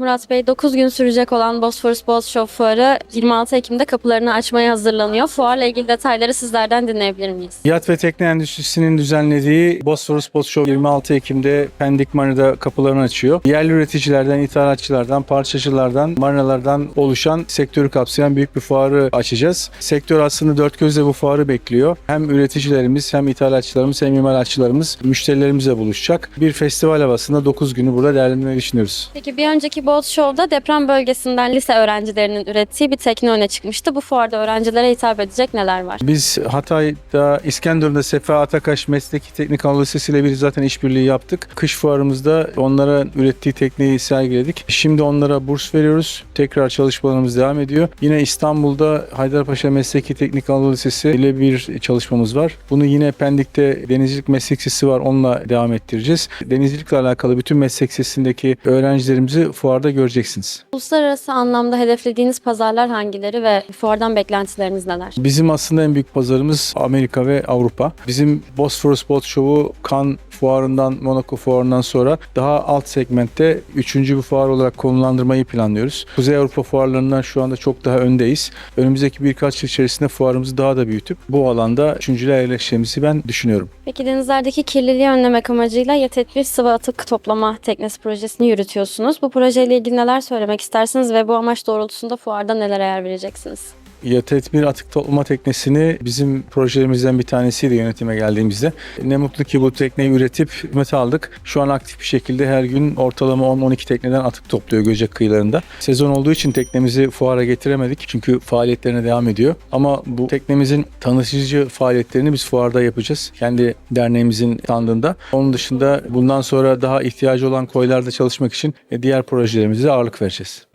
Murat Bey. 9 gün sürecek olan Bosphorus Boat Show Fuarı 26 Ekim'de kapılarını açmaya hazırlanıyor. Fuarla ilgili detayları sizlerden dinleyebilir miyiz? Yat ve tekne endüstrisinin düzenlediği Bosphorus Boat Show 26 Ekim'de Pendik Marina'da kapılarını açıyor. Yerli üreticilerden, ithalatçılardan, parçacılardan, marinalardan oluşan sektörü kapsayan büyük bir fuarı açacağız. Sektör aslında dört gözle bu fuarı bekliyor. Hem üreticilerimiz, hem ithalatçılarımız, hem imalatçılarımız müşterilerimizle buluşacak. Bir festival havasında 9 günü burada değerlendirmeyi düşünüyoruz. Peki bir önceki Boat Show'da deprem bölgesinden lise öğrencilerinin ürettiği bir tekne öne çıkmıştı. Bu fuarda öğrencilere hitap edecek neler var? Biz Hatay'da, İskenderun'da Sefa Atakaş Mesleki Teknik Anadolu Lisesi ile bir zaten işbirliği yaptık. Kış fuarımızda onlara ürettiği tekneyi sergiledik. Şimdi onlara burs veriyoruz. Tekrar çalışmalarımız devam ediyor. Yine İstanbul'da Haydarpaşa Mesleki Teknik Anadolu Lisesi ile bir çalışmamız var. Bunu yine Pendik'te Denizcilik Meslek Lisesi var. Onunla devam ettireceğiz. Denizcilikle alakalı bütün meslek lisesindeki öğrencilerimizi fuarda göreceksiniz. Uluslararası anlamda hedeflediğiniz pazarlar hangileri ve fuardan beklentileriniz neler? Bizim aslında en büyük pazarımız Amerika ve Avrupa. Bizim Bosphorus Boat Show'u Cannes fuarından, Monaco fuarından sonra daha alt segmentte üçüncü bir fuar olarak konumlandırmayı planlıyoruz. Kuzey Avrupa fuarlarından şu anda çok daha öndeyiz. Önümüzdeki birkaç yıl içerisinde fuarımızı daha da büyütüp bu alanda üçüncülüğe yerleşeceğimizi ben düşünüyorum. Peki denizlerdeki kirliliği önlemek amacıyla Yatet bir sıvı atık toplama teknesi projesini yürütüyorsunuz. Bu projeyle ilgili neler söylemek istersiniz ve bu amaç doğrultusunda fuarda neler yer vereceksiniz? Yatet bir atık toplama teknesini bizim projelerimizden bir tanesiydi yönetime geldiğimizde. Ne mutlu ki bu tekneyi üretip hizmete aldık. Şu an aktif bir şekilde her gün ortalama 10-12 tekneden atık topluyor Göcek kıyılarında. Sezon olduğu için teknemizi fuara getiremedik çünkü faaliyetlerine devam ediyor. Ama bu teknemizin tanıtıcı faaliyetlerini biz fuarda yapacağız. Kendi derneğimizin standında. Onun dışında bundan sonra daha ihtiyacı olan koylarda çalışmak için diğer projelerimize ağırlık vereceğiz.